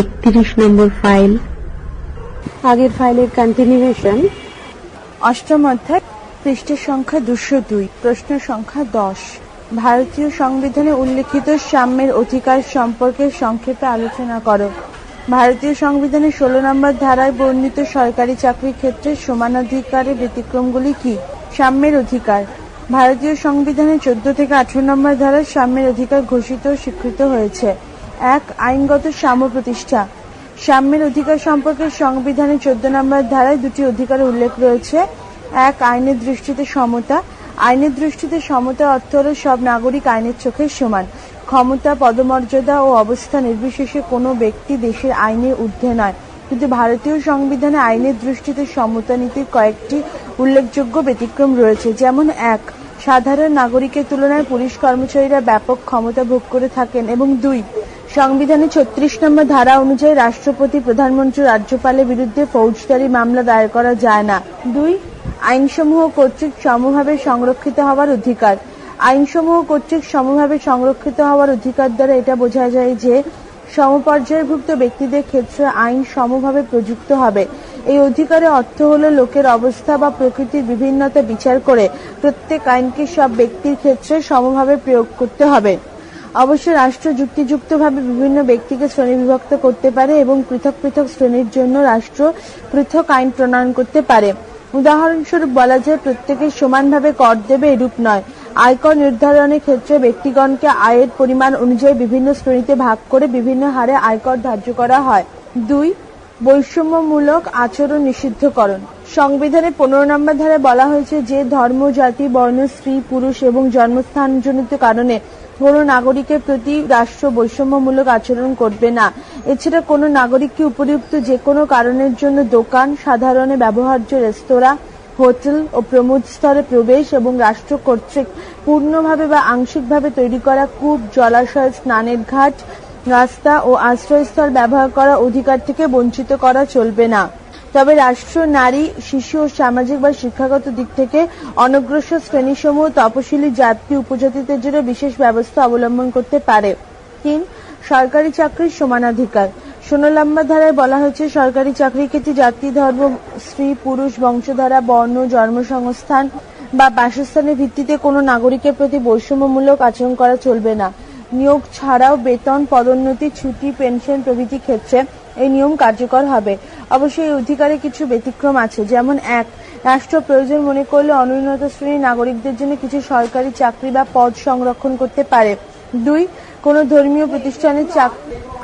একত্রিশ নম্বর ফাইল। আগের ফাইলের কন্টিনিউয়েশন অষ্টম অধ্যায়, পৃষ্ঠের সংখ্যা দুশো দুই, প্রশ্ন সংখ্যা দশ। ভারতীয় সংবিধানে উল্লেখিত সাম্যের অধিকার সম্পর্কে সংক্ষেপে আলোচনা করো। ভারতীয় সংবিধানের ষোলো নম্বর ধারায় বর্ণিত সরকারি চাকরির ক্ষেত্রে সমানাধিকারের ব্যতিক্রমগুলি কি? সাম্যের অধিকার। ভারতীয় সংবিধানের চোদ্দ থেকে আঠারো নম্বর ধারায় সাম্যের অধিকার ঘোষিত স্বীকৃত হয়েছে। এক আইনগত সাম্য প্রতিষ্ঠা সাম্যের অধিকার সম্পর্কে সংবিধানের চোদ্দ নম্বর ধারায় দুটি অধিকারের উল্লেখ রয়েছে। এক, আইনের দৃষ্টিতে সমতা। আইনের দৃষ্টিতে সমতা অর্থ হল সব নাগরিক আইনের চোখে সমান। ক্ষমতা, পদমর্যাদা ও অবস্থা নির্বিশেষে কোনো ব্যক্তি দেশের আইনের ঊর্ধ্বে নয়। কিন্তু ভারতীয় সংবিধানে আইনের দৃষ্টিতে সমতা নীতির কয়েকটি উল্লেখযোগ্য ব্যতিক্রম রয়েছে। যেমন এক, সাধারণ নাগরিকের তুলনায় পুলিশ কর্মচারীরা ব্যাপক ক্ষমতা ভোগ করে থাকেন। এবং দুই সংবিধানের ছত্রিশ নম্বর ধারা অনুযায়ী রাষ্ট্রপতি, প্রধানমন্ত্রী রাজ্যপালের বিরুদ্ধে ফৌজদারি মামলা দায়ের করা যায় না। দুই, আইনসমূহ কর্তৃক সমভাবে সংরক্ষিত হওয়ার অধিকার। আইনসমূহ কর্তৃক সমভাবে সংরক্ষিত হওয়ার অধিকার দ্বারা এটা বোঝা যায় যে সমপর্যায়ভুক্ত ব্যক্তিদের ক্ষেত্রে আইন সমভাবে প্রযুক্ত হবে। এই অধিকারে অর্থ হলো লোকের অবস্থা বা প্রকৃতির বিভিন্নতা বিচার করে প্রত্যেক আইনকে সব ব্যক্তির ক্ষেত্রে সমভাবে প্রয়োগ করতে হবে। অবশ্য রাষ্ট্র যুক্তিযুক্তভাবে বিভিন্ন ব্যক্তিকে শ্রেণীবিভক্ত করতে পারে এবং পৃথক পৃথক শ্রেণির জন্য রাষ্ট্র পৃথক আইন প্রণয়ন করতে পারে। উদাহরণস্বরূপ বলা যায়, প্রত্যেকে সমানভাবে কর দেবে এরূপ নয়। আয়কর নির্ধারণের ক্ষেত্রে ব্যক্তিগণকে আয়ের পরিমাণ অনুযায়ী বিভিন্ন শ্রেণীতে ভাগ করে বিভিন্ন হারে আয়কর ধার্য করা হয়। দুই, বৈষম্যমূলক আচরণ নিষিদ্ধকরণ। সংবিধানে পনেরো নম্বর ধারায় বলা হয়েছে যে ধর্ম, জাতি, বর্ণ, স্ত্রী, পুরুষ এবং জন্মস্থানজনিত কারণে কোনো নাগরিকের প্রতি রাষ্ট্র বৈষম্যমূলক আচরণ করবে না। এছাড়া কোনো নাগরিককে উপযুক্ত যে কোনো কারণের জন্য দোকান, সাধারণে ব্যবহার্য রেস্তোরাঁ, হোটেল ও প্রমোদ স্তরে প্রবেশ এবং রাষ্ট্র কর্তৃক পূর্ণভাবে বা আংশিকভাবে তৈরি করা কূপ, জলাশয়, স্নানের ঘাট, রাস্তা ও আশ্রয়স্থল ব্যবহার করা অধিকার থেকে বঞ্চিত করা চলবে না। তবে রাষ্ট্র, নারী, শিশু ও সামাজিক বা শিক্ষাগত দিক থেকে অনগ্রসর শ্রেণীসমূহ তপশিলি জাতি উপজাতিদের জন্য বিশেষ ব্যবস্থা অবলম্বন করতে পারে। তিন, সরকারি চাকরির সমানাধিকার। ষোলো ধারায় বলা হয়েছে, সরকারি চাকরির ক্ষেত্রে জাতি, ধর্ম, স্ত্রী, পুরুষ, বংশধারা, বর্ণ, জন্মসংস্থান বা বাসস্থানের ভিত্তিতে কোনো নাগরিকের প্রতি বৈষম্যমূলক আচরণ করা চলবে না। নিয়োগ ছাড়াও বেতন, পদোন্নতি, ছুটি, পেনশন প্রভৃতি ক্ষেত্রে এই নিয়ম কার্যকর হবে। অবশ্যই এই অধিকারে কিছু ব্যতিক্রম আছে। যেমন এক, রাষ্ট্র প্রয়োজন মনে করলে অনুন্নত শ্রেণির নাগরিকদের জন্য কিছু সরকারি চাকরি বা পদ সংরক্ষণ করতে পারে। দুই, কোন ধর্মীয় প্রতিষ্ঠানের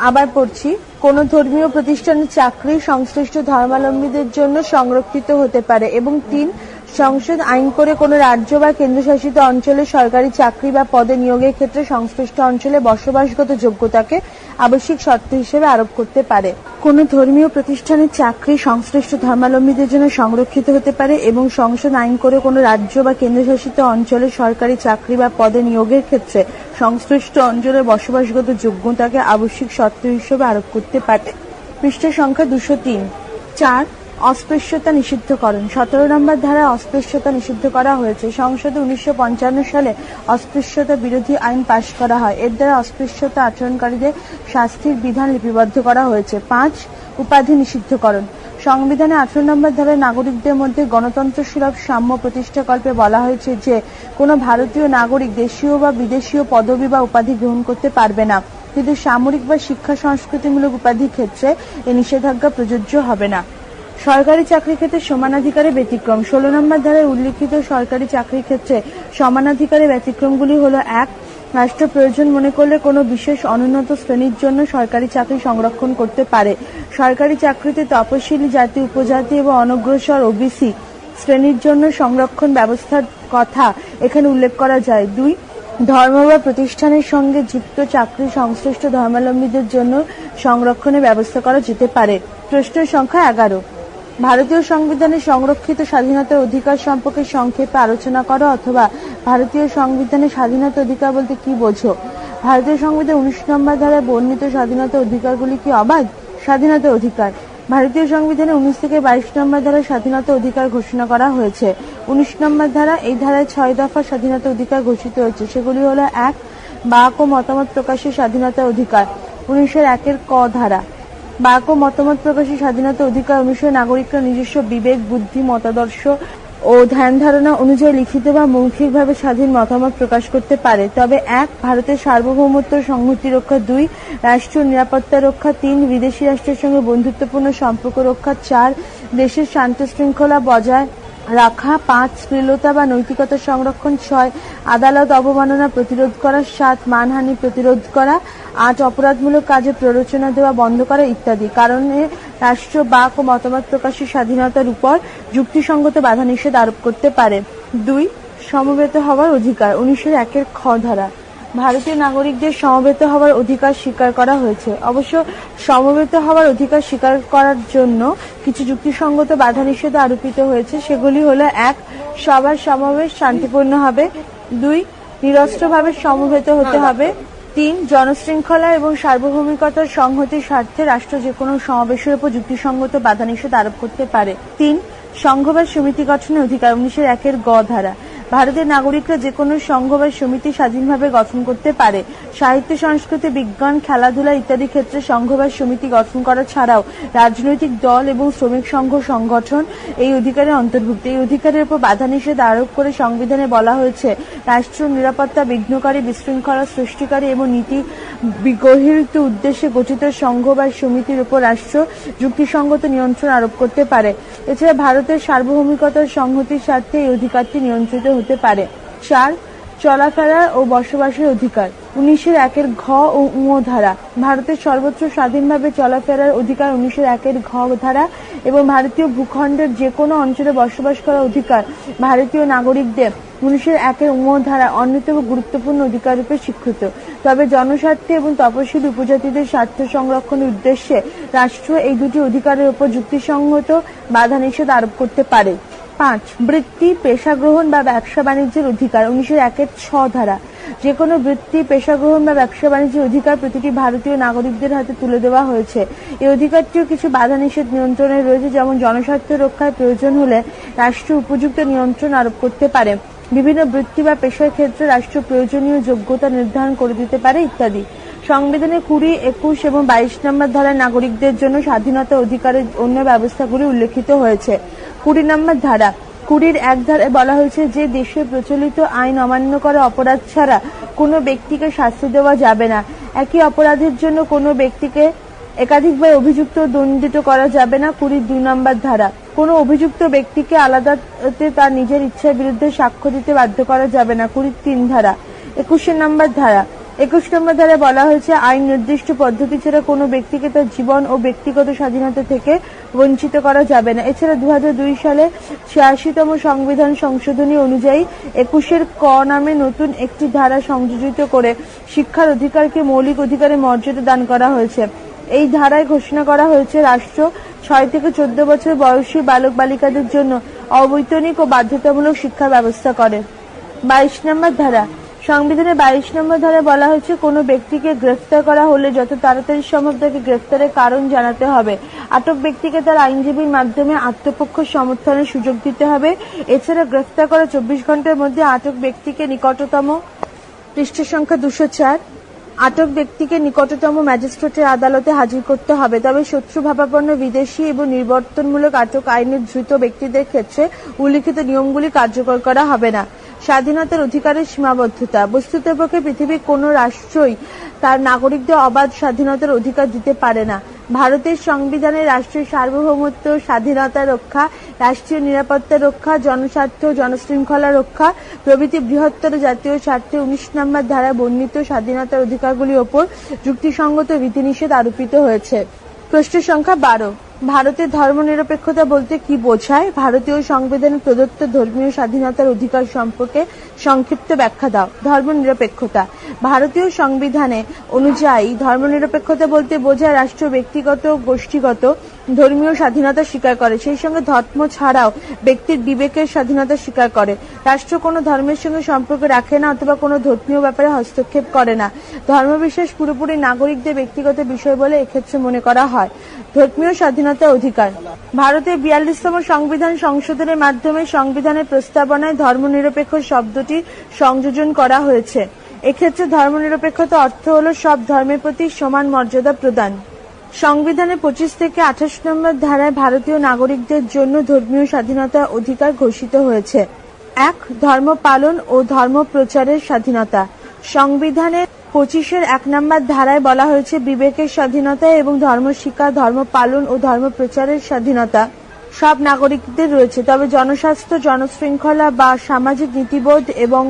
আবার পড়ছি, কোন ধর্মীয় প্রতিষ্ঠানের চাকরি সংশ্লিষ্ট ধর্মাবলম্বীদের জন্য সংরক্ষিত হতে পারে। এবং তিন সংসদ আইন করে কোনো রাজ্য বা কেন্দ্রশাসিত অঞ্চলে সরকারি চাকরি বা পদে নিয়োগের ক্ষেত্রে সংশ্লিষ্ট অঞ্চলে বসবাসগত যোগ্যতাকে আবশ্যিক শর্ত হিসেবে আরোপ করতে পারে। কোনো ধর্মীয় প্রতিষ্ঠানের চাকরি সংশ্লিষ্ট ধর্মাবলম্বীদের জন্য সংরক্ষিত হতে পারে এবং সংসদ আইন করে কোনো রাজ্য বা কেন্দ্রশাসিত অঞ্চলে সরকারি চাকরি বা পদে নিয়োগের ক্ষেত্রে সংশ্লিষ্ট অঞ্চলের বসবাসগত যোগ্যতাকে আবশ্যিক শর্ত হিসেবে আরোপ করতে পারে। পৃষ্ঠা সংখ্যা দুশো তিন। চার অস্পৃশ্যতা নিষিদ্ধকরণ সতেরো নম্বর ধারায় অস্পৃশ্যতা নিষিদ্ধ করা হয়েছে। সংসদে উনিশশো পঞ্চান্ন সালে অস্পৃশ্যতা বিরোধী আইন পাশ করা হয়। এর দ্বারা অস্পৃশ্যতা আচরণকারীদের শাস্তির বিধান লিপিবদ্ধ করা হয়েছে। পাঁচ, উপাধি নিষিদ্ধকরণ। সংবিধানে আঠারো নম্বর ধারায় নাগরিকদের মধ্যে গণতন্ত্র সুলভ সাম্য প্রতিষ্ঠাকল্পে বলা হয়েছে যে, কোনো ভারতীয় নাগরিক দেশীয় বা বিদেশীয় পদবি বা উপাধি গ্রহণ করতে পারবে না। কিন্তু সামরিক বা শিক্ষা সংস্কৃতিমূলক উপাধির ক্ষেত্রে এই নিষেধাজ্ঞা প্রযোজ্য হবে না। সরকারি চাকরির ক্ষেত্রে সমানাধিকারের ব্যতিক্রম। ষোলো নম্বর ধারায় উল্লিখিত সরকারি চাকরির ক্ষেত্রে সমানাধিকারের ব্যতিক্রমগুলি হলো এক, রাষ্ট্র প্রয়োজন মনে করলে কোনো বিশেষ অনুন্নত শ্রেণির জন্য সরকারি চাকরি সংরক্ষণ করতে পারে। সরকারি চাকরিতে তপশিলি জাতি, উপজাতি এবং অনগ্রসর ওবিসি শ্রেণির জন্য সংরক্ষণ ব্যবস্থার কথা এখানে উল্লেখ করা যায়। দুই, ধর্ম বা প্রতিষ্ঠানের সঙ্গে যুক্ত চাকরি সংশ্লিষ্ট ধর্মাবলম্বীদের জন্য সংরক্ষণের ব্যবস্থা করা যেতে পারে। প্রশ্ন সংখ্যা এগারো। ভারতীয় সংবিধানে সংরক্ষিত স্বাধীনতার অধিকার সম্পর্কে সংক্ষেপে আলোচনা করো অথবা ভারতীয় সংবিধানে স্বাধীনতা অধিকার বলতে কি বোঝো? ভারতীয় সংবিধান উনিশ নম্বর ধারায় বর্ণিত স্বাধীনতা অধিকারগুলি কি অবাধ? স্বাধীনতা অধিকার। ভারতীয় সংবিধানে উনিশ থেকে বাইশ নম্বর ধারায় স্বাধীনতা অধিকার ঘোষণা করা হয়েছে। উনিশ নম্বর ধারা এই ধারায় ছয় দফা স্বাধীনতা অধিকার ঘোষিত হয়েছে। সেগুলি হলো এক, বাক ও মতামত প্রকাশের স্বাধীনতা অধিকার। উনিশের একের ক ধারা। বাক ও মতামত প্রকাশের স্বাধীনতা অধিকার অনুসারে নাগরিকরা নিজস্ব বিবেক, বুদ্ধি, মতাদর্শ ও ধ্যান ধারণা অনুযায়ী লিখিত বা মৌখিকভাবে স্বাধীন মতামত প্রকাশ করতে পারে। তবে এক, ভারতের সার্বভৌমত্ব সংহতি রক্ষা, দুই রাষ্ট্রীয় নিরাপত্তা রক্ষা, তিন, বিদেশি রাষ্ট্রের সঙ্গে বন্ধুত্বপূর্ণ সম্পর্ক রক্ষা, চার, দেশের শান্ত শৃঙ্খলা বজায় রাখা, পাঁচ শ্লীলতা বা নৈতিকতা সংরক্ষণ, ছয়, আদালত অবমাননা প্রতিরোধ করা, সাত, মানহানি প্রতিরোধ করা আট অপরাধমূলক কাজে প্ররোচনা দেওয়া বন্ধ করা ইত্যাদি। কারণে রাষ্ট্র বাক ও মতামত প্রকাশের স্বাধীনতার উপর যুক্তিসঙ্গত বাধা নিষেধ আরোপ করতে পারে। দুই, সমবেত হওয়ার অধিকার। উনিশশো একের খ ধারা। ভারতীয় নাগরিকদের সমবেত হওয়ার অধিকার স্বীকার করা হয়েছে। অবশ্য সমবেত হওয়ার অধিকার স্বীকার করার জন্য কিছু যুক্তিসঙ্গত বাধা নিষেধ আরোপিত হয়েছে। সেগুলি হলো, এক, সবার সমাবেশ শান্তিপূর্ণ হবে। দুই, নিরস্ত্রভাবে সমবেত হতে হবে। তিন, জনশৃঙ্খলা এবং সার্বভৌমিকতার সংহতির স্বার্থে রাষ্ট্র যে কোনো সমাবেশের উপর যুক্তিসঙ্গত বাধা নিষেধ আরোপ করতে পারে। তিন, সংঘ বা সমিতি গঠনের অধিকার উনিশের একের গ ধারা। ভারতের নাগরিকরা যে কোনো সংঘ বা সমিতি স্বাধীনভাবে গঠন করতে পারে। সাহিত্য, সংস্কৃতি, বিজ্ঞান, খেলাধুলা ইত্যাদি ক্ষেত্রে সংঘ বা সমিতি গঠন করা ছাড়াও রাজনৈতিক দল এবং শ্রমিক সংঘ সংগঠন এই অধিকারের অন্তর্ভুক্ত। এই অধিকারের উপর বাধা নিষেধ আরোপ করে সংবিধানে বলা হয়েছে, রাষ্ট্র নিরাপত্তা বিঘ্নকারী, বিশৃঙ্খলা সৃষ্টিকারী এবং নীতি বিগহিত উদ্দেশ্যে গঠিত সংঘ বা সমিতির উপর রাষ্ট্র যুক্তিসঙ্গত নিয়ন্ত্রণ আরোপ করতে পারে। এছাড়া ভারতের সার্বভৌমিকতার সংহতির স্বার্থে এই অধিকারটি নিয়ন্ত্রিত হতে পারে। চার, চলাফেরা ও বসবাসের অধিকার। উনিশের একের ঘ ও উঁ ধারা। ভারতের সর্বোচ্চ স্বাধীনভাবে চলাফেরার অধিকার উনিশের একের ঘ ধারা এবং ভারতীয় ভূখণ্ডের যে কোনো অঞ্চলে বসবাস করার অধিকার ভারতীয় নাগরিকদের উনিশের একের উঁ ধারা অন্যতম গুরুত্বপূর্ণ অধিকার রূপে স্বীকৃত। তবে জনস্বার্থে এবং তপশিলি উপজাতিদের স্বার্থ সংরক্ষণের উদ্দেশ্যে রাষ্ট্র এই দুটি অধিকারের উপর যুক্তিসঙ্গত বাধা নিষেধ আরোপ করতে পারে। পাঁচ, বৃত্তি পেশা গ্রহণ বা ব্যবসা বাণিজ্যের অধিকার উনিশশো একের ছ ধারা। যে কোনো বৃত্তি পেশা গ্রহণ বা ব্যবসা বাণিজ্যের অধিকার প্রতিটি ভারতীয় নাগরিকদের হাতে তুলে দেওয়া হয়েছে। এই অধিকারটিও কিছু বাধা নিষেধ নিয়ন্ত্রণে রয়েছে, যেমন জনস্বার্থ রক্ষায় প্রয়োজন হলে রাষ্ট্র উপযুক্ত নিয়ন্ত্রণ আরোপ করতে পারে। বিভিন্ন বৃত্তি বা পেশার ক্ষেত্রে রাষ্ট্র প্রয়োজনীয় যোগ্যতা নির্ধারণ করে দিতে পারে ইত্যাদি। সংবিধানে কুড়ি, একুশ এবং বাইশ নম্বর ধারায় নাগরিকদের জন্য স্বাধীনতা অধিকারের অন্য ব্যবস্থাগুলি উল্লেখিত হয়েছে। কুড়ি নম্বর ধারা। কুড়ির এক ধারায় বলা হয়েছে, যে দেশে প্রচলিত আইন অমান্য করা অপরাধ ছাড়া কোনো ব্যক্তিকে শাস্তি দেওয়া যাবে না। একই অপরাধের জন্য কোনো ব্যক্তিকে একাধিকবার অভিযুক্ত দণ্ডিত করা যাবে না, কুড়ির দুই নম্বর ধারা। কোনো অভিযুক্ত ব্যক্তিকে আলাদাতে তার নিজের ইচ্ছার বিরুদ্ধে সাক্ষ্য দিতে বাধ্য করা যাবে না, কুড়ির তিন ধারা। একুশের নম্বর ধারা একুশ নম্বর ধারে বলা হয়েছে, আইন নির্দিষ্ট পদ্ধতি ছাড়া কোনো ব্যক্তিকে তার জীবন ও ব্যক্তিগত স্বাধীনতা থেকে বঞ্চিত করা যাবে না। এছাড়া দু হাজার দুই সালে ছিয়াশিতম সংবিধান সংশোধনী অনুযায়ী একুশের ক নামে নতুন একটি ধারা সংযোজিত করে শিক্ষার অধিকারকে মৌলিক অধিকারের মর্যাদা দান করা হয়েছে। এই ধারায় ঘোষণা করা হয়েছে, রাষ্ট্র ছয় থেকে চোদ্দ বছর বয়সী বালক বালিকাদের জন্য অবৈতনিক ও বাধ্যতামূলক শিক্ষার ব্যবস্থা করে। বাইশ নম্বর ধারা সংবিধানের বাইশ নম্বর ধারায় বলা হয়েছে, কোনো ব্যক্তিকে গ্রেফতার করা হলে যত তাড়াতাড়ি সম্ভব তাকে গ্রেফতারের কারণ জানাতে হবে। আটক ব্যক্তিকে তার আইনজীবীর মাধ্যমে আত্মপক্ষ সমর্থনের সুযোগ দিতে হবে। এছাড়া গ্রেফতার করা চব্বিশ ঘণ্টার মধ্যে আটক ব্যক্তিকে নিকটতম পৃষ্ঠ সংখ্যা দুশো চার, আটক ব্যক্তিকে নিকটতম ম্যাজিস্ট্রেটের আদালতে হাজির করতে হবে। তবে শত্রু ভাবাপন্ন বিদেশি এবং নির্বর্তনমূলক আটক আইনের ধৃত ব্যক্তিদের ক্ষেত্রে উল্লিখিত নিয়মগুলি কার্যকর করা হবে না। স্বাধীনতার অধিকারের সীমাবদ্ধতা। বস্তুতপক্ষে পৃথিবীর কোনো রাষ্ট্রই তার নাগরিকদের অবাধ স্বাধীনতার অধিকার দিতে পারে না। ভারতের সংবিধানে রাষ্ট্রের সার্বভৌমত্ব, স্বাধীনতা রক্ষা, রাষ্ট্রীয় নিরাপত্তা রক্ষা, জনস্বার্থ, জনশৃঙ্খলা রক্ষা, প্রভৃতি বৃহত্তর জাতীয় স্বার্থে উনিশ নম্বর ধারা বর্ণিত স্বাধীনতার অধিকারগুলির ওপর যুক্তিসঙ্গত বিধিনিষেধ আরোপিত হয়েছে। প্রশ্ন সংখ্যা বারো। ভারতের ধর্মনিরপেক্ষতা বলতে কি বোঝায়? ভারতীয় সংবিধানে প্রদত্ত ধর্মীয় স্বাধীনতার অধিকার সম্পর্কে সংক্ষিপ্ত ব্যাখ্যা দাও। ধর্মনিরপেক্ষতা। ভারতীয় সংবিধানে অনুযায়ী ধর্মনিরপেক্ষতা বলতে বোঝায় রাষ্ট্র ব্যক্তিগত গোষ্ঠীগত ধর্মীয় স্বাধীনতা স্বীকার করে। সেই সঙ্গে ধর্ম ছাড়াও ব্যক্তির বিবেকের স্বাধীনতা স্বীকার করে। রাষ্ট্র কোনো ধর্মের সঙ্গে সম্পর্ক রাখে না অথবা কোনো ধর্মীয় ব্যাপারে হস্তক্ষেপ করে না। ধর্মবিশ্বাস পুরোপুরি নাগরিকদের ব্যক্তিগত বিষয় বলে এক্ষেত্রে মনে করা হয়। ধর্মীয় স্বাধীনতা অধিকার। ভারতের বিয়াল্লিশতম সংবিধান সংশোধনের মাধ্যমে সংবিধানের প্রস্তাবনায় ধর্মনিরপেক্ষ শব্দটি সংযোজন করা হয়েছে। এক্ষেত্রে ধর্মনিরপেক্ষতা অর্থ হল সব ধর্মের প্রতি সমান মর্যাদা প্রদান। সংবিধানের পঁচিশ থেকে আঠাশ নম্বর ধারায় ভারতীয় নাগরিকদের জন্য ধর্মীয় স্বাধীনতার অধিকার ঘোষিত হয়েছে। এক, ধর্ম পালন ও ধর্ম প্রচারের স্বাধীনতা। সংবিধানের পঁচিশের এক নম্বর ধারায় বলা হয়েছে, বিবেকের স্বাধীনতা এবং ধর্ম শিক্ষা, ধর্ম পালন ও ধর্ম প্রচারের স্বাধীনতা সব নাগরিকদের রয়েছে। তবে জনস্বাস্থ্য, জনশৃঙ্খলা বা সামাজিক নীতিবোধ এবং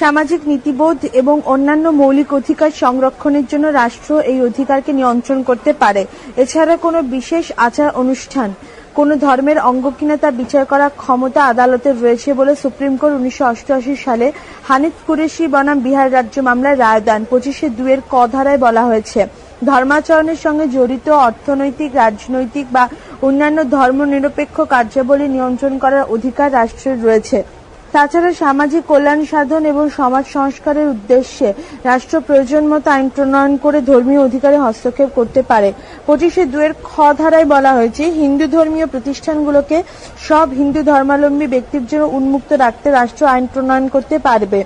সামাজিক নীতিবোধ এবং অন্যান্য মৌলিক অধিকার সংরক্ষণের জন্য রাষ্ট্র এই অধিকারকে নিয়ন্ত্রণ করতে পারে। এছাড়া কোনো বিশেষ আচার অনুষ্ঠান কোনো ধর্মের অঙ্গ কিনা তা বিচার করার ক্ষমতা আদালতের রয়েছে বলে সুপ্রিম কোর্ট উনিশশো অষ্টআশি সালে হানিফ কুরেশি বনাম বিহার রাজ্য মামলায় রায় দেন। পঁচিশে দুয়ের ক ধারায় বলা হয়েছে, ধর্মাচরণের সঙ্গে জড়িত অর্থনৈতিক, রাজনৈতিক বা অন্যান্য ধর্মনিরপেক্ষ কার্যাবলী নিয়ন্ত্রণ করার অধিকার রাষ্ট্রের রয়েছে। তাছাড়া সামাজিক কল্যাণ সাধন এবং সমাজ সংস্কারের উদ্দেশ্যে রাষ্ট্র প্রয়োজন মতো আইন প্রণয়ন করে ধর্মীয় অধিকারে হস্তক্ষেপ করতে পারে। পঁচিশে দুয়ের খ ধারায় বলা হয়েছে, হিন্দু ধর্মীয় প্রতিষ্ঠানগুলোকে সব হিন্দু ধর্মাবলম্বী ব্যক্তির জন্য উন্মুক্ত রাখতে রাষ্ট্র আইন প্রণয়ন করতে পারবে।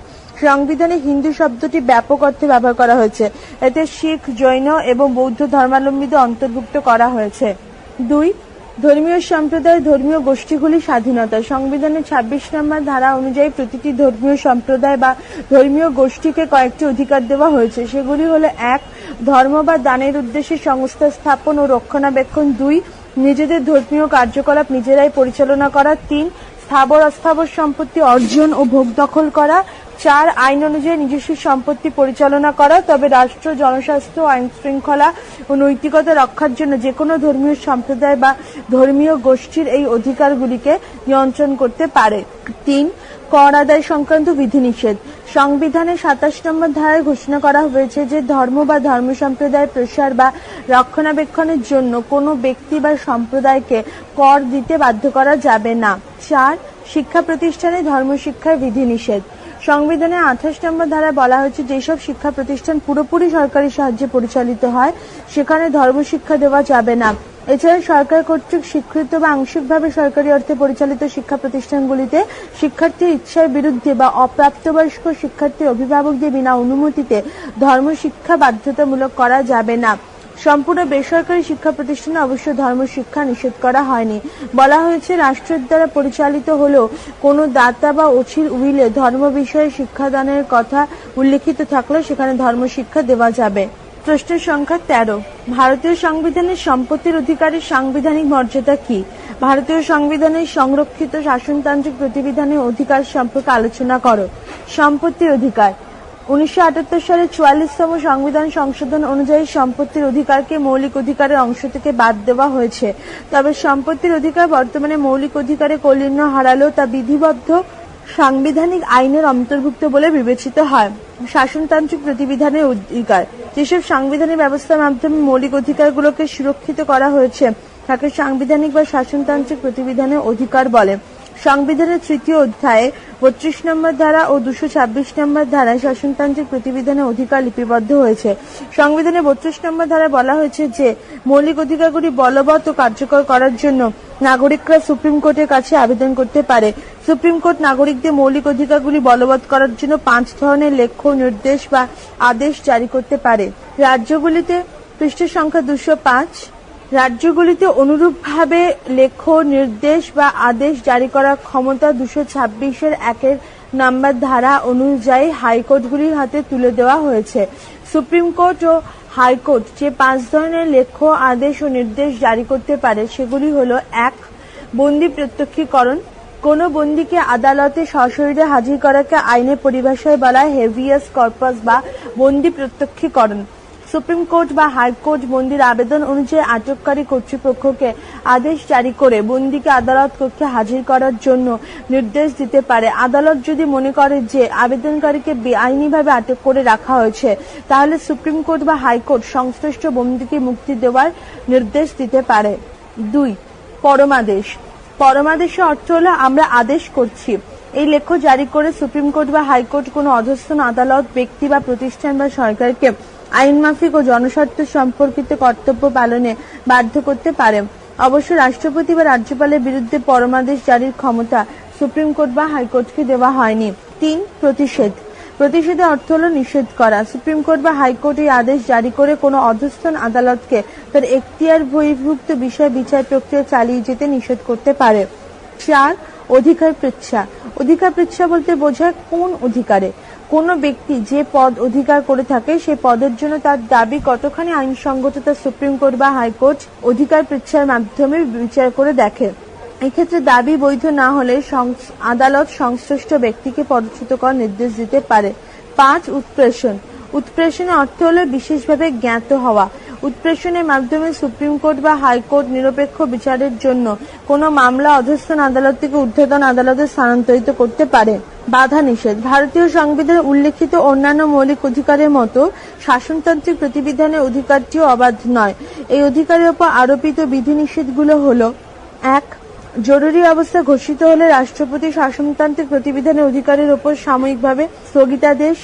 সংবিধানে হিন্দু শব্দটি ব্যাপক অর্থে ব্যবহার করা হয়েছে। এতে শিখ, জৈন এবং বৌদ্ধ ধর্মাবলম্বীদের অন্তর্ভুক্ত করা হয়েছে। দুই ধর্মীয় সম্প্রদায়, ধর্মীয় গোষ্ঠীগুলি স্বাধীনতা। সংবিধানের ছাব্বিশ নম্বর ধারা অনুযায়ী প্রতিটি ধর্মীয় সম্প্রদায় বা ধর্মীয় গোষ্ঠীকে কয়েকটি অধিকার দেওয়া হয়েছে। সেগুলি হলো, এক, ধর্ম বা দানের উদ্দেশ্যে সংস্থা স্থাপন ও রক্ষণাবেক্ষণ। দুই, নিজেদের ধর্মীয় কার্যকলাপ নিজেরাই পরিচালনা করা। তিন স্থাবর অস্থাবর সম্পত্তি অর্জন ও ভোগ দখল করা। চার আইন অনুযায়ী নিজস্ব সম্পত্তি পরিচালনা করা, তবে রাষ্ট্র, জনস্বাস্থ্য, আইন শৃঙ্খলা ও নৈতিকতা রক্ষার জন্য যে কোনো ধর্মীয় সম্প্রদায় বা ধর্মীয় গোষ্ঠীর এই অধিকারগুলিকে নিয়ন্ত্রণ করতে পারে। তিন, কর আদায় সংক্রান্ত বিধিনিষেধ। সংবিধানের সাতাশ নম্বর ধারায় ঘোষণা করা হয়েছে যে ধর্ম বা ধর্ম সম্প্রদায়ের প্রসার বা রক্ষণাবেক্ষণের জন্য কোনো ব্যক্তি বা সম্প্রদায়কে কর দিতে বাধ্য করা যাবে না। চার, শিক্ষা প্রতিষ্ঠানে ধর্মশিক্ষার বিধিনিষেধ। সংবিধানের আঠাশ নম্বর ধারায় বলা হয়েছে, যেসব শিক্ষা প্রতিষ্ঠান পুরোপুরি সরকারি সাহায্যে পরিচালিত হয়, সেখানে ধর্মশিক্ষা দেওয়া যাবে না। এছাড়া সরকার কর্তৃক স্বীকৃত বা আংশিকভাবে সরকারি অর্থে পরিচালিত শিক্ষা প্রতিষ্ঠানগুলিতে শিক্ষার্থীর ইচ্ছার বিরুদ্ধে বা অপ্রাপ্তবয়স্ক শিক্ষার্থী অভিভাবকদের বিনা অনুমতিতে ধর্মশিক্ষা বাধ্যতামূলক করা যাবে না। সম্পূর্ণ বেসরকারি শিক্ষা প্রতিষ্ঠানে অবশ্য ধর্ম শিক্ষা নিষেধ করা হয়নি। বলা হয়েছে, রাষ্ট্রের দ্বারা পরিচালিত হলেও কোনো দাতা বা অছির উইলে ধর্ম বিষয়ে শিক্ষাদানের কথা উল্লেখিত থাকলেও সেখানে ধর্মশিক্ষা দেওয়া যাবে। প্রশ্নের সংখ্যা তেরো। ভারতীয় সংবিধানের সম্পত্তির অধিকারের সাংবিধানিক মর্যাদা কি? ভারতীয় সংবিধানের সংরক্ষিত শাসনতান্ত্রিক প্রতিবিধানের অধিকার সম্পর্কে আলোচনা করো। সম্পত্তির অধিকার। উনিশশো আটাত্তর সালে চুয়াল্লিশতম সংবিধান সংশোধন অনুযায়ী সম্পত্তির অধিকারকে মৌলিক অধিকারের অংশ থেকে বাদ দেওয়া হয়েছে। তবে সম্পত্তির অধিকার বর্তমানে মৌলিক অধিকারে কলিন্য হারালেও তা বিধিবদ্ধ সাংবিধানিক আইনের অন্তর্ভুক্ত বলে বিবেচিত হয়। শাসনতান্ত্রিক প্রতিবিধানের অধিকার। যেসব সাংবিধানিক ব্যবস্থার মাধ্যমে মৌলিক অধিকারগুলোকে সুরক্ষিত করা হয়েছে, তাকে সাংবিধানিক বা শাসনতান্ত্রিক প্রতিবিধানের অধিকার বলে। সংবিধানের তৃতীয় অধ্যায়ে বত্রিশ নম্বর ধারা ও দুশো ছাব্বিশ নম্বর ধারায় শাসনতান্ত্রিক প্রতিবিধানের অধিকার লিপিবদ্ধ হয়েছে। সংবিধানের বত্রিশ নম্বর ধারায় বলা হয়েছে যে, মৌলিক অধিকারগুলি বলবৎ ও কার্যকর করার জন্য নাগরিকরা সুপ্রিম কোর্টের কাছে আবেদন করতে পারে। সুপ্রিম কোর্ট নাগরিকদের মৌলিক অধিকারগুলি বলবৎ করার জন্য পাঁচ ধরনের লেখ্য নির্দেশ বা আদেশ জারি করতে পারে। রাজ্যগুলিতে পৃষ্ঠ সংখ্যা দুশো পাঁচ রাজ্যগুলিতে অনুরূপভাবে লেখ, নির্দেশ বা আদেশ জারি করার ক্ষমতা দুশো ছাব্বিশের একের নাম্বার ধারা অনুযায়ী হাইকোর্টগুলির হাতে তুলে দেওয়া হয়েছে। সুপ্রিম কোর্ট ও হাইকোর্ট যে পাঁচ ধরনের লেখ, আদেশ ও নির্দেশ জারি করতে পারে সেগুলি হলো, এক, বন্দি প্রত্যক্ষীকরণ। কোন বন্দীকে আদালতে সশরীরে হাজির করাকে আইনের পরিভাষায় বলা হেভিয়াস কর্পাস বা বন্দি প্রত্যক্ষীকরণ। সুপ্রিম কোর্ট বা হাইকোর্ট বন্দির আবেদন অনুযায়ী আটককারী কর্তৃপক্ষকে আদেশ জারি করে বন্দিকে আদালত কক্ষে হাজির করার জন্য নির্দেশ দিতে পারে। আদালত যদি মনে করে যে আবেদনকারীকে বেআইনিভাবে আটক করে রাখা হয়েছে, তাহলে সুপ্রিম কোর্ট বা হাইকোর্ট সংশ্লিষ্ট বন্দিকে মুক্তি দেওয়ার নির্দেশ দিতে পারে। দুই, পরমাদেশ। পরমাদেশের অর্থ হলো, আমরা আদেশ করছি। এই লেখ্য জারি করে সুপ্রিম কোর্ট বা হাইকোর্ট কোনো অধস্থন আদালত, ব্যক্তি বা প্রতিষ্ঠান বা সরকারকে আইন মাফিক ও জনস্বার্থ সম্পর্কিত কর্তব্য পালনে বাধ্য করতে পারে। অবশ্য রাষ্ট্রপতি বা রাজ্যপালের বিরুদ্ধে পরমাদেশ জারির ক্ষমতা সুপ্রিম কোর্ট বা হাইকোর্টকে দেওয়া হয়নি। তিন প্রতিষেধ প্রতিষেধে অর্থ হলো নিষেধ করা। সুপ্রিম কোর্ট বা হাইকোর্ট এই আদেশ জারি করে কোনো অধস্থন আদালতকে তার এখতিয়ার বহির্ভুক্ত বিষয় বিচার প্রক্রিয়া চালিয়ে যেতে নিষেধ করতে পারে। চার, অধিকার পৃচ্ছা অধিকার পৃচ্ছা বলতে বোঝায় কোন অধিকারে? কোন ব্যক্তি যে পদ অধিকার করে থাকে, সে পদের জন্য তার দাবি কতখানি আইনসঙ্গত তা সুপ্রিম কোর্ট বা হাইকোর্ট অধিকার পৃচ্ছার মাধ্যমে বিচার করে দেখে? এক্ষেত্রে দাবি বৈধ না হলে আদালত সংশ্লিষ্ট ব্যক্তিকে পদচ্যুত করার নির্দেশ দিতে পারে। পাঁচ, উৎপ্রেষণ। উৎপ্রেষণের অর্থ হলো বিশেষভাবে জ্ঞাত হওয়া। উৎপ্রেষণের মাধ্যমে সুপ্রিম কোর্ট বা হাইকোর্ট নিরপেক্ষ বিচারের জন্য কোনো মামলা অধস্থন আদালত থেকে ঊর্ধ্বতন আদালতে স্থানান্তরিত করতে পারে। বাধা নিষেধ ভারতীয় সংবিধানে উল্লেখিত অন্যান্য মৌলিক অধিকারের মতো শাসনতান্ত্রিক প্রতিবিধানের অধিকারটিও অবাধ নয়। এই অধিকারের উপর আরোপিত বিধিনিষেধগুলো হলো, এক, জরুরি অবস্থা ঘোষিত হলে রাষ্ট্রপতি শাসনতান্ত্রিক প্রতিবিধানের অধিকারের উপর সাময়িকভাবে স্থগিতাদেশ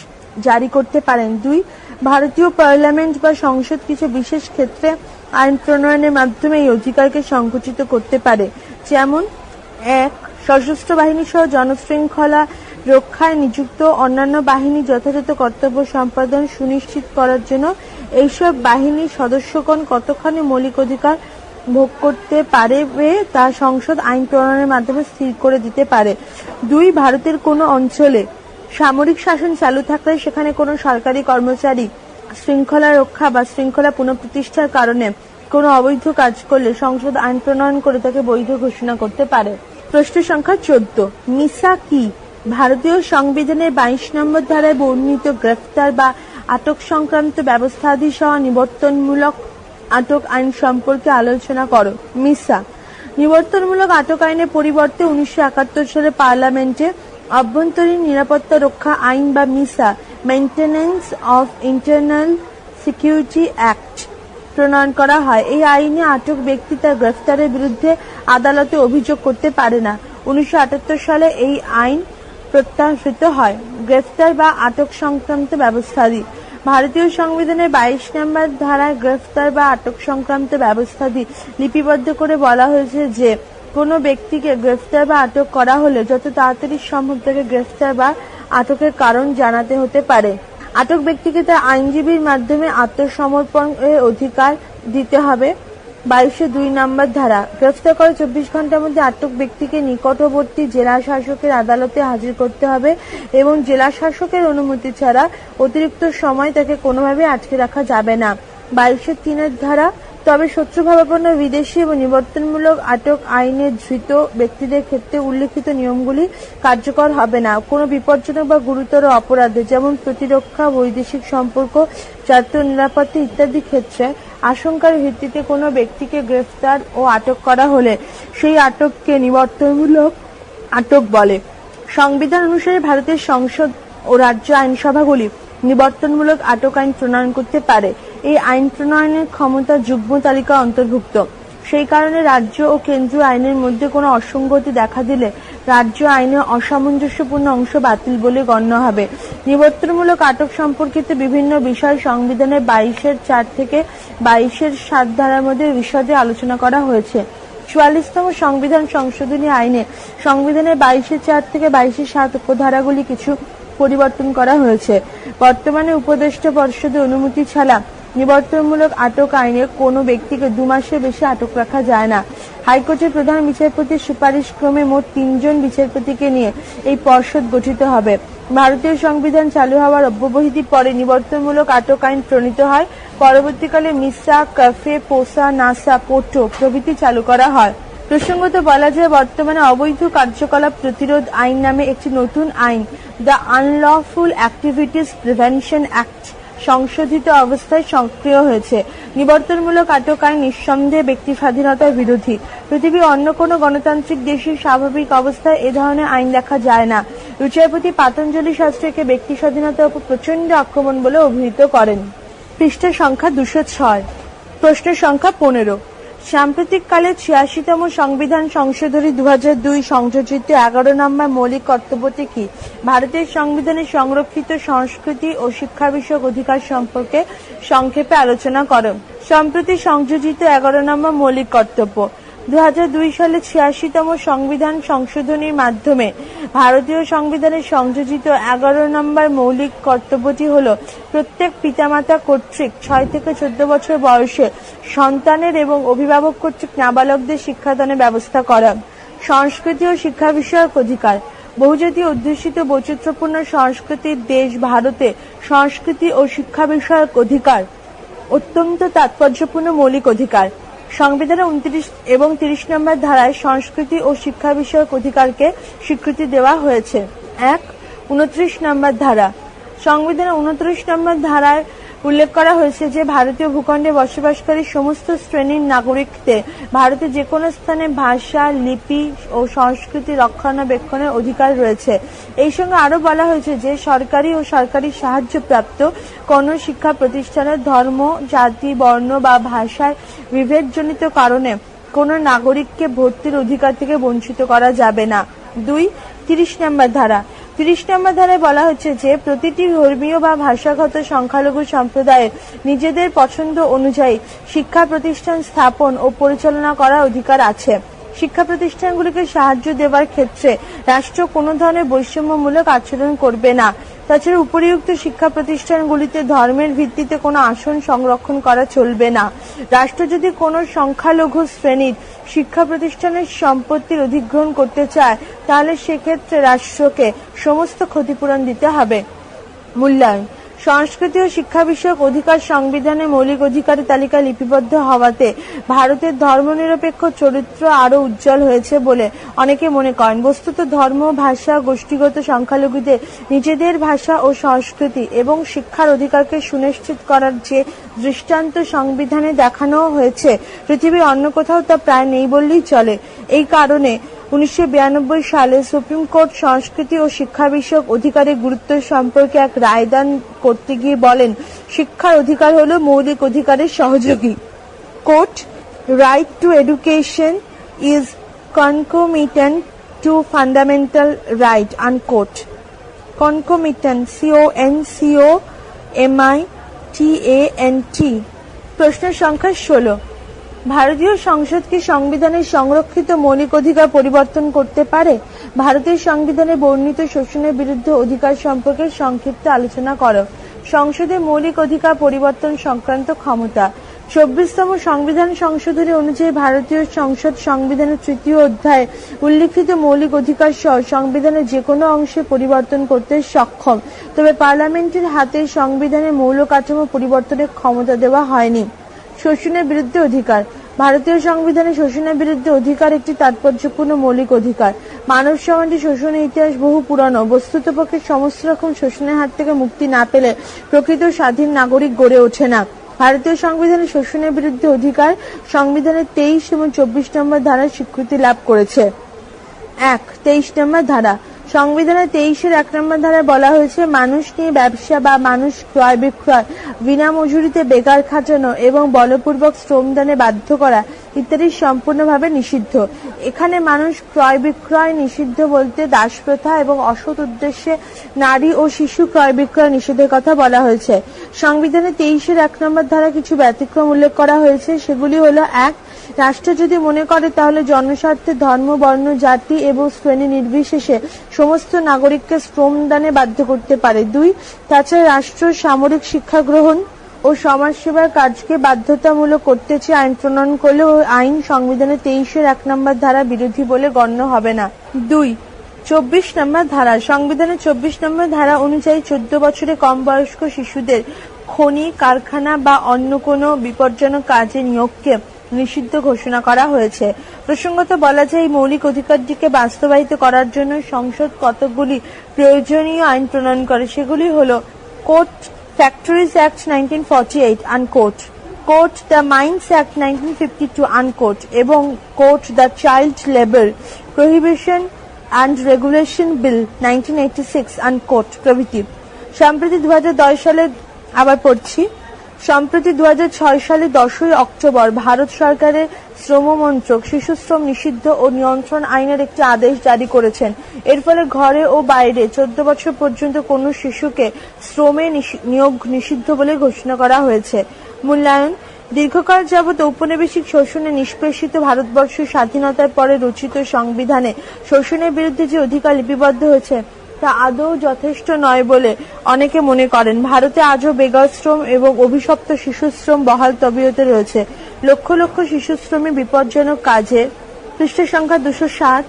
জারি করতে পারেন। দুই ভারতীয় পার্লামেন্ট বা সংসদ কিছু বিশেষ ক্ষেত্রে আইন প্রণয়নের মাধ্যমে এই অধিকারকে সংকুচিত করতে পারে। যেমন, এক, সশস্ত্র বাহিনী সহ জনশৃঙ্খলা রক্ষায় নিযুক্ত অন্যান্য বাহিনী যথাযথ কর্তব্য সম্পাদন সুনিশ্চিত করার জন্য এইসব বাহিনীর সদস্যগণ কতখানি মৌলিক অধিকার ভোগ করতে পারে তা সংসদ আইন প্রণয়নের মাধ্যমে স্থির করে দিতে পারে। দুই, ভারতের কোনো অঞ্চলে সামরিক শাসন চালু থাকলে সেখানে কোনো সরকারি কর্মচারী শৃঙ্খলা রক্ষা বা শৃঙ্খলা পুনঃপ্রতিষ্ঠার কারণে কোনো অবৈধ কাজ করলে সংসদ আইন প্রণয়ন করে তাকে বৈধ ঘোষণা করতে পারে। প্রশ্ন সংখ্যা চোদ্দ। মিসা কি? ভারতীয় সংবিধানের বাইশ নম্বর ধারায় বর্ণিত গ্রেফতার বা আটক সংক্রান্ত ব্যবস্থাদি সহ নিবর্তনমূলক আটক আইন সম্পর্কে আলোচনা করো। মিসা, নিবর্তনমূলক আটক আইনের পরিবর্তে উনিশশো একাত্তর সালে পার্লামেন্টে অভ্যন্তরীণ নিরাপত্তা রক্ষা আইন বা MISA maintenance of internal security act প্রণয়ন করা হয়। এই আইনে আটক ব্যক্তি তার গ্রেফতারের বিরুদ্ধে আদালতে অভিযোগ করতে পারে না। উনিশশো আটাত্তর সালে এই আইন প্রত্যাহৃত হয়। গ্রেফতার বা আটক সংক্রান্ত ব্যবস্থাদি ভারতীয় সংবিধানের বাইশ নম্বর ধারায় গ্রেফতার বা আটক সংক্রান্ত ব্যবস্থাদি লিপিবদ্ধ করে বলা হয়েছে যে কোনো ব্যক্তিকে গ্রেফতার বা আটক করা হলে যত তাড়াতাড়ি সম্ভব তাকে গ্রেফতার বা আটকের কারণ জানাতে হতে পারে। আটক ব্যক্তিকে তার আইনজীবীর মাধ্যমে আত্মসমর্পণের অধিকার দিতে হবে। বাইশে দুই নম্বর ধারা, গ্রেফতার করে চব্বিশ ঘণ্টার মধ্যে আটক ব্যক্তিকে নিকটবর্তী জেলা শাসকের আদালতে হাজির করতে হবে এবং জেলা শাসকের অনুমতি ছাড়া অতিরিক্ত সময় তাকে কোনোভাবে আটকে রাখা যাবে না। বাইশে তিনের ধারা তবে শত্রুভাবাপন্ন বিদেশি এবং নিবর্তনমূলক আটক আইনে ধৃত ব্যক্তিদের ক্ষেত্রে উল্লেখিত নিয়মগুলি কার্যকর হবে না। কোনো বিপজ্জনক বা গুরুতর অপরাধে, যেমন প্রতিরক্ষা, বৈদেশিক সম্পর্ক জাতীয় নিরাপত্তা ইত্যাদি ক্ষেত্রে আশঙ্কার ভিত্তিতে কোনো ব্যক্তিকে গ্রেফতার ও আটক করা হলে সেই আটককে নিবর্তনমূলক আটক বলে। সংবিধান অনুসারে ভারতের সংসদ ও রাজ্য আইনসভাগুলি নিবর্তনমূলক আটক আইন প্রণয়ন করতে পারে। এই আইন প্রণয়নের ক্ষমতা যুগ্ম তালিকা অন্তর্ভুক্ত। সেই কারণে রাজ্য ও কেন্দ্রীয় আইনের মধ্যে কোনো অসঙ্গতি দেখা দিলে রাজ্য আইনের অসামঞ্জস্যপূর্ণ অংশ বাতিল বলে গণ্য হবে। নিবর্তনমূলক আটক সম্পর্কিত বিভিন্ন বিষয় সংবিধানের বাইশের চার থেকে বাইশের সাত ধারার মধ্যে বিশদে আলোচনা করা হয়েছে। চুয়াল্লিশতম সংবিধান সংশোধনী আইনে সংবিধানের বাইশে চার থেকে বাইশে সাত উপধারাগুলি কিছু পরিবর্তন করা হয়েছে। বর্তমানে উপদেষ্টা পর্ষদের অনুমতি ছাড়া নিবর্তনমূলক আটক আইনে কোনো ব্যক্তিকে দু মাসের বেশি আটক রাখা যায় না। হাইকোর্টের প্রধান বিচারপতির সুপারিশ ক্রমে মোট তিনজন বিচারপতিকে নিয়ে এই পর্ষদ গঠিত হবে। ভারতীয় সংবিধান চালু হওয়ার অব্যবহিত পরে নিবর্তনমূলক আটক আইন প্রণীত হয়। পরবর্তীকালে মিসা, কাফে, পোসা, নাসা, পোটো প্রভৃতি চালু করা হয়। প্রসঙ্গত বলা যায়, বর্তমানে অবৈধ কার্যকলাপ প্রতিরোধ আইন নামে একটি নতুন আইন, the unlawful activities prevention act, সংশোধিত অবস্থায় সক্রিয় হয়েছে। নিবর্তনমূলক আটক আইন নিঃসন্দেহে ব্যক্তি স্বাধীনতার বিরোধী। পৃথিবীর অন্য কোনো গণতান্ত্রিক দেশের স্বাভাবিক অবস্থায় এ ধরনের আইন দেখা যায় না। বিচারপতি পাতঞ্জলি শাস্ত্রীকে ব্যক্তি স্বাধীনতার উপর প্রচণ্ড আক্রমণ বলে অভিহিত করেন। পৃষ্ঠা সংখ্যা দুশো ছয়। প্রশ্ন সংখ্যা পনেরো। সাম্প্রতিককালে ছিয়াশিতম সংবিধান সংশোধনী দু হাজার দুই সংযোজিত এগারো নম্বর মৌলিক কর্তব্যটি কি? ভারতের সংবিধানে সংরক্ষিত সংস্কৃতি ও শিক্ষা বিষয়ক অধিকার সম্পর্কে সংক্ষেপে আলোচনা করেন সম্প্রতি সংযোজিত এগারো নম্বর মৌলিক কর্তব্য। দু সালে ছিয়াশিতম সংবিধান সংশোধনীর মাধ্যমে ভারতীয় সংবিধানে সংযোজিত এগারো নম্বর মৌলিক কর্তব্যটি হল প্রত্যেক পিতামাতা কর্তৃক ছয় থেকে চোদ্দ বছর বয়সে সন্তানের এবং অভিভাবক কর্তৃক নাবালকদের শিক্ষাদানের ব্যবস্থা করা, সংস্কৃতি ও শিক্ষা বিষয়ক অধিকার বহুজাতীয় অধ্যুষিত বৈচিত্র্যপূর্ণ সংস্কৃতির দেশ ভারতে সংস্কৃতি ও শিক্ষা বিষয়ক অধিকার, অত্যন্ত তাৎপর্যপূর্ণ মৌলিক অধিকার। সংবিধানের উনত্রিশ এবং তিরিশ নম্বর ধারায় সংস্কৃতি ও শিক্ষা বিষয়ক অধিকারকে স্বীকৃতি দেওয়া হয়েছে। এক, উনত্রিশ নম্বর ধারা। সংবিধানের উনত্রিশ নম্বর ধারায় উল্লেখ করা হয়েছে যে ভারতীয় ভূখণ্ডে বসবাসকারী সমস্ত শ্রেণির নাগরিকদের ভারতে যে কোনো স্থানে ভাষা, লিপি ও সংস্কৃতি রক্ষণাবেক্ষণের অধিকার রয়েছে। এই সঙ্গে আরও বলা হয়েছে যে সরকারি ও সরকারি সাহায্যপ্রাপ্ত কোন শিক্ষা প্রতিষ্ঠানের ধর্ম, জাতি, বর্ণ বা ভাষার বিভেদজনিত কারণে কোনো নাগরিককে ভর্তির অধিকার থেকে বঞ্চিত করা যাবে না। দুই, তিরিশ নম্বর ধারা। তিরিশ নম্বর ধারায় বলা হচ্ছে যে, প্রতিটি ধর্মীয় বা ভাষাগত সংখ্যালঘু সম্প্রদায়ের নিজেদের পছন্দ অনুযায়ী শিক্ষা প্রতিষ্ঠান স্থাপন ও পরিচালনা করার অধিকার আছে। শিক্ষা প্রতিষ্ঠানগুলিকে সাহায্য দেওয়ার ক্ষেত্রে রাষ্ট্র কোনো ধরনের বৈষম্যমূলক আচরণ করবে না। তাছাড়া উপরিউক্ত শিক্ষা প্রতিষ্ঠানগুলিতে ধর্মের ভিত্তিতে কোনো আসন সংরক্ষণ করা চলবে না। রাষ্ট্র যদি কোনো সংখ্যালঘু শ্রেণির শিক্ষা প্রতিষ্ঠানের সম্পত্তির অধিগ্রহণ করতে চায় তাহলে সেক্ষেত্রে রাষ্ট্রকে সমস্ত ক্ষতিপূরণ দিতে হবে। মূল্যায়ন সংস্কৃতি ও শিক্ষা বিষয়ক অধিকার সংবিধানে মৌলিক অধিকারের তালিকা লিপিবদ্ধ হওয়াতে ভারতের ধর্মনিরপেক্ষ চরিত্র আরও উজ্জ্বল হয়েছে বলে অনেকে মনে করেন। বস্তুত ধর্ম, ভাষা, গোষ্ঠীগত সংখ্যালঘুদের, নিজেদের ভাষা ও সংস্কৃতি এবং শিক্ষার অধিকারকে সুনিশ্চিত করার যে দৃষ্টান্ত সংবিধানে দেখানো হয়েছে, পৃথিবীর অন্য কোথাও তা প্রায় নেই বললেই চলে। এই কারণে উনিশশো বিরানব্বই সালে সুপ্রিম কোর্ট সংস্কৃতি ও শিক্ষা বিষয়ক অধিকারের গুরুত্ব সম্পর্কে এক রায়দান করতে গিয়ে বলেন, শিক্ষার অধিকার হল মৌলিক অধিকারের সহযোগী। Quote right to education is fundamental right, unquote concomitant c o n c o m i t a n t প্রশ্ন সংখ্যা ষোলো। ভারতীয় সংসদ কি সংবিধানের সংরক্ষিত মৌলিক অধিকার পরিবর্তন করতে পারে? ভারতের সংবিধানে বর্ণিত শোষণের বিরুদ্ধে অধিকার সম্পর্কে সংক্ষিপ্ত আলোচনা করো। সংসদে মৌলিক অধিকার পরিবর্তন সংক্রান্ত ক্ষমতা। চব্বিশতম সংবিধান সংশোধনী অনুযায়ী ভারতীয় সংসদ সংবিধানের তৃতীয় অধ্যায়ে উল্লিখিত মৌলিক অধিকার সহ সংবিধানের যে কোনো অংশে পরিবর্তন করতে সক্ষম। তবে পার্লামেন্টের হাতে সংবিধানের মৌল কাঠামো পরিবর্তনের ক্ষমতা দেওয়া হয়নি। শোষণের বিরুদ্ধে অধিকার। ভারতীয় সংবিধানে শোষণের বিরুদ্ধে অধিকার একটি তাৎপর্যপূর্ণ মৌলিক অধিকার। মানব সমাজে শোষণের ইতিহাস বহু পুরানো। বস্তুতপক্ষে সমস্ত রকম শোষণের হাত থেকে মুক্তি না পেলে প্রকৃত স্বাধীন নাগরিক গড়ে ওঠে না। ভারতীয় সংবিধানে শোষণের বিরুদ্ধে অধিকার সংবিধানের তেইশ এবং চব্বিশ নম্বর ধারা স্বীকৃতি লাভ করেছে। এক, তেইশ নম্বর ধারা। সংবিধানের তেইশের এক নম্বর ধারায় বলা হয়েছে, মানুষ নিয়ে ব্যবসা বা মানুষ ক্রয় বিক্রয়, বিনা মজুরিতে বেকার খাটানো এবং বলপূর্বক শ্রমদানে বাধ্য করা ইত্যাদি সম্পূর্ণভাবে নিষিদ্ধ। এখানে মানুষ ক্রয় বিক্রয় নিষিদ্ধ বলতে দাস প্রথা এবং অসৎ উদ্দেশ্যে নারী ও শিশু ক্রয় বিক্রয় নিষেধের কথা বলা হয়েছে। সংবিধানে তেইশের এক নম্বর ধারা কিছু ব্যতিক্রম উল্লেখ করা হয়েছে, সেগুলি হলো, এক রাষ্ট্র যদি মনে করে, তাহলে জনস্বার্থে ধর্ম, বর্ণ, জাতি এবং শ্রেণি নির্বিশেষে সমস্ত নাগরিককে শ্রমদানে বাধ্য করতে পারে। দুই, তাছাড়া রাষ্ট্র সামরিক শিক্ষা গ্রহণ ও সমাজসেবার কাজকে বাধ্যতামূলক করতে চেয়ে আইন প্রণয়ন করলে আইন সংবিধানের তেইশের এক নম্বর ধারা বিরোধী বলে গণ্য হবে না। দুই, চব্বিশ নম্বর ধারা। সংবিধানের চব্বিশ নম্বর ধারা অনুযায়ী চোদ্দ বছরে কম বয়স্ক শিশুদের খনি, কারখানা বা অন্য কোনো বিপজ্জনক কাজে নিয়োগকে নিষিদ্ধ ঘোষণা করা হয়েছে। প্রসঙ্গত বলা যায়, এই মৌলিক অধিকারটিকে বাস্তবায়িত করার জন্য সংসদ কতকগুলি প্রয়োজনীয় আইন প্রণয়ন করে, সেগুলি হল quote, factories act nineteen forty eight unquote quote, the mines act nineteen fifty two unquote এবং quote, the child labour prohibition and regulation bill nineteen eighty six unquote প্রভৃতি। সম্প্রতি দু হাজার দশ সালে আবার পড়ছি। সম্প্রতি দু সালে দশই অক্টোবর ভারত সরকারের শ্রম মন্ত্রক শিশু শ্রম নিষিদ্ধ ও নিয়ন্ত্রণ আইনের একটি আদেশ জারি করেছেন। এর ফলে ঘরে ও বাইরে চোদ্দ বছর পর্যন্ত কোনো শিশুকে শ্রমে নিয়োগ নিষিদ্ধ বলে ঘোষণা করা হয়েছে। মূল্যায়ন, দীর্ঘকাল যাবৎ ঔপনিবেশিক শোষণে নিষ্পেষিত ভারতবর্ষ স্বাধীনতার পরে রচিত সংবিধানে শোষণের বিরুদ্ধে যে অধিকার লিপিবদ্ধ হয়েছে তা আদৌ যথেষ্ট নয় বলে অনেকে মনে করেন। ভারতে আজও বেগশ্রম এবং অভিশপ্ত শিশুশ্রম বহাল তবিয়তে রয়েছে। লক্ষ লক্ষ শিশুশ্রমী বিপজ্জনক কাজে পৃষ্ঠ সংখ্যা দুশো সাত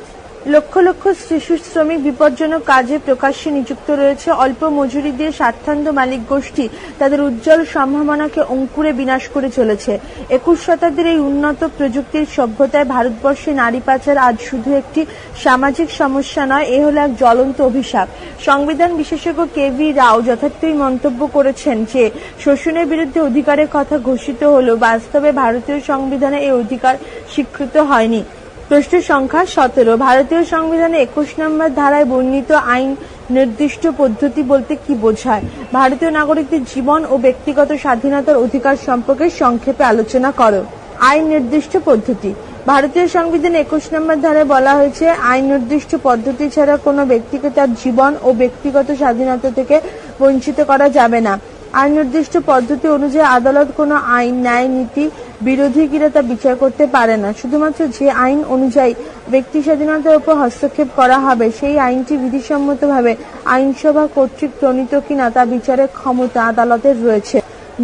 লক্ষ লক্ষ শিশু শ্রমিক বিপজ্জনক কাজে প্রকাশ্যে নিযুক্ত রয়েছে। অল্প মজুরি দিয়ে স্বার্থান্ধ মালিক গোষ্ঠী তাদের উজ্জ্বল সম্ভাবনাকে অঙ্কুরে বিনাশ করে চলেছে। একুশ শতাব্দীর এই উন্নত প্রযুক্তির সভ্যতায় ভারতবর্ষে নারী পাচার আজ শুধু একটি সামাজিক সমস্যা নয়, এ হলো এক জ্বলন্ত অভিশাপ। সংবিধান বিশেষজ্ঞ কে ভি রাও যথার্থই মন্তব্য করেছেন যে, শোষণের বিরুদ্ধে অধিকারের কথা ঘোষিত হলেও বাস্তবে ভারতীয় সংবিধানে এই অধিকার স্বীকৃত হয়নি। প্রশ্ন সংখ্যা সতেরো। ভারতীয় সংবিধানে একুশ নম্বর ধারায় বর্ণিত আইন নির্দিষ্ট পদ্ধতি বলতে কি বোঝায়? ভারতীয় নাগরিকদের জীবন ও ব্যক্তিগত স্বাধীনতার অধিকার সম্পর্কে সংক্ষেপে আলোচনা করো। আইন নির্দিষ্ট পদ্ধতি। ভারতীয় সংবিধানে একুশ নম্বর ধারায় বলা হয়েছে, আইন নির্দিষ্ট পদ্ধতি ছাড়া কোনো ব্যক্তিকে তার জীবন ও ব্যক্তিগত স্বাধীনতা থেকে বঞ্চিত করা যাবে না। আইন নির্দিষ্ট পদ্ধতি অনুযায়ী আদালত কোনো আইন, ন্যায়, নীতি, বিরোধী কিনা তা বিচার করতে পারে না। শুধুমাত্র যে আইন অনুযায়ী ব্যক্তি স্বাধীনতার উপর হস্তক্ষেপ করা হবে, সেই আইনটি বিধিসম্মতভাবে আইনসভা কর্তৃক প্রণীত কিনা তা বিচারের ক্ষমতা আদালতের রয়েছে।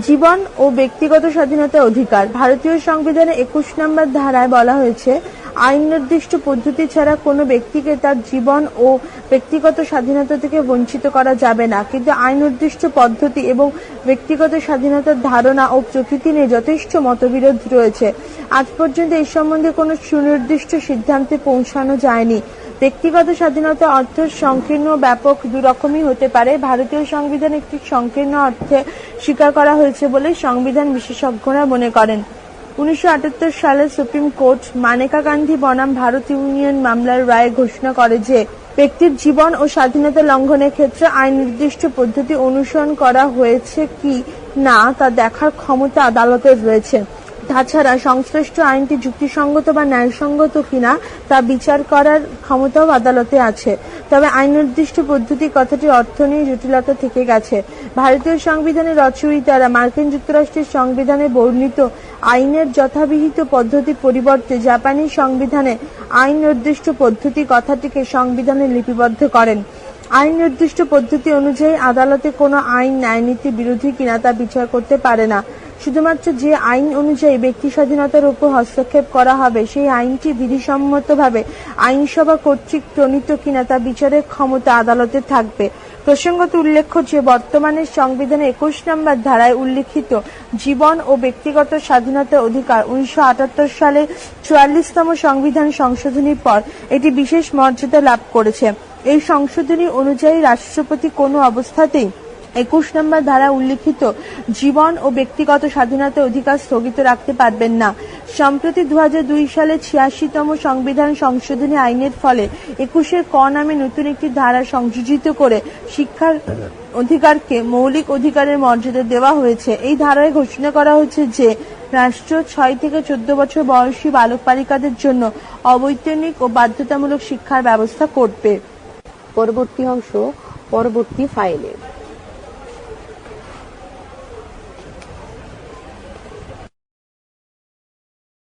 জীবন ও ব্যক্তিগত স্বাধীনতার অধিকার। ভারতীয় সংবিধানে একুশ নম্বর ধারায় বলা হয়েছে আইন নির্দিষ্ট পদ্ধতি ছাড়া কোনো ব্যক্তিকে তার জীবন ও ব্যক্তিগত স্বাধীনতা থেকে বঞ্চিত করা যাবে না। কিন্তু আইন নির্দিষ্ট পদ্ধতি এবং ব্যক্তিগত স্বাধীনতার ধারণা ও প্রকৃতি নিয়ে যথেষ্ট মতবিরোধ রয়েছে। আজ পর্যন্ত এই সম্বন্ধে কোনো সুনির্দিষ্ট সিদ্ধান্তে পৌঁছানো যায়নি। ব্যক্তিগত স্বাধীনতা অর্থ সংকীর্ণ ব্যাপক দুরকমই হতে পারে। ভারতীয় সংবিধান একটি সংকীর্ণ অর্থে স্বীকার করা হয়েছে বলে সংবিধান বিশেষজ্ঞরা মনে করেন। উনিশশো আটাত্তর সালে সুপ্রিম কোর্ট মানেকা গান্ধী বনাম ভারত ইউনিয়ন মামলার রায়ে ঘোষণা করে যে ব্যক্তির জীবন ও স্বাধীনতা লঙ্ঘনের ক্ষেত্রে আইন নির্দিষ্ট পদ্ধতি অনুসরণ করা হয়েছে কি না তা দেখার ক্ষমতা আদালতের রয়েছে। তাছাড়া সংশ্লিষ্ট আইনটি যুক্তিসঙ্গত বা ন্যায়সঙ্গত কিনা তা বিচার করার ক্ষমতাও আদালতে আছে। তবে আইন নির্দিষ্ট পদ্ধতি কথাটি অর্থ নিয়ে জটিলতা থেকে গেছে। ভারতীয় সংবিধানের রচয়িতারা মার্কিন যুক্তরাষ্ট্রের সংবিধানে বর্ণিত আইনের যথাবিহিত পদ্ধতি পরিবর্তে জাপানি সংবিধানে আইন নির্দিষ্ট পদ্ধতি কথাটিকে সংবিধানে লিপিবদ্ধ করেন। আইন নির্দিষ্ট পদ্ধতি অনুযায়ী আদালতে কোনো আইন, ন্যায়নীতি বিরোধী কিনা তা বিচার করতে পারে না। শুধুমাত্র যে আইন অনুযায়ী ব্যক্তি স্বাধীনতার উপর হস্তক্ষেপ করা হবে, সেই আইনটি বিধিসম্মতভাবে আইনসভা কর্তৃক প্রণীত কিনা তা বিচারের ক্ষমতা আদালতে থাকবে। প্রসঙ্গত উল্লেখ্য যে, বর্তমানে সংবিধানে একুশ নম্বর ধারায় উল্লিখিত জীবন ও ব্যক্তিগত স্বাধীনতার অধিকার উনিশশো আটাত্তর সালে চুয়াল্লিশতম সংবিধান সংশোধনীর পর এটি বিশেষ মর্যাদা লাভ করেছে। এই সংশোধনী অনুযায়ী রাষ্ট্রপতি কোনো অবস্থাতেই একুশ নম্বর ধারা উল্লিখিত জীবন ও ব্যক্তিগত স্বাধীনতার অধিকার স্থগিত রাখতে পারবেন না। সম্প্রতি দু সালে ছিয়াশিতম সংবিধান সংশোধনী আইনের ফলে একুশের ক নামে নতুন একটি ধারা সংযোজিত করে শিক্ষার অধিকারকে মৌলিক অধিকারের মর্যাদা দেওয়া হয়েছে। এই ধারায় ঘোষণা করা হয়েছে যে, রাষ্ট্র ছয় থেকে চোদ্দ বছর বয়সী বালক বালিকাদের জন্য অবৈতনিক ও বাধ্যতামূলক শিক্ষার ব্যবস্থা করবে। পরবর্তী অংশ, পরবর্তী ফাইলে।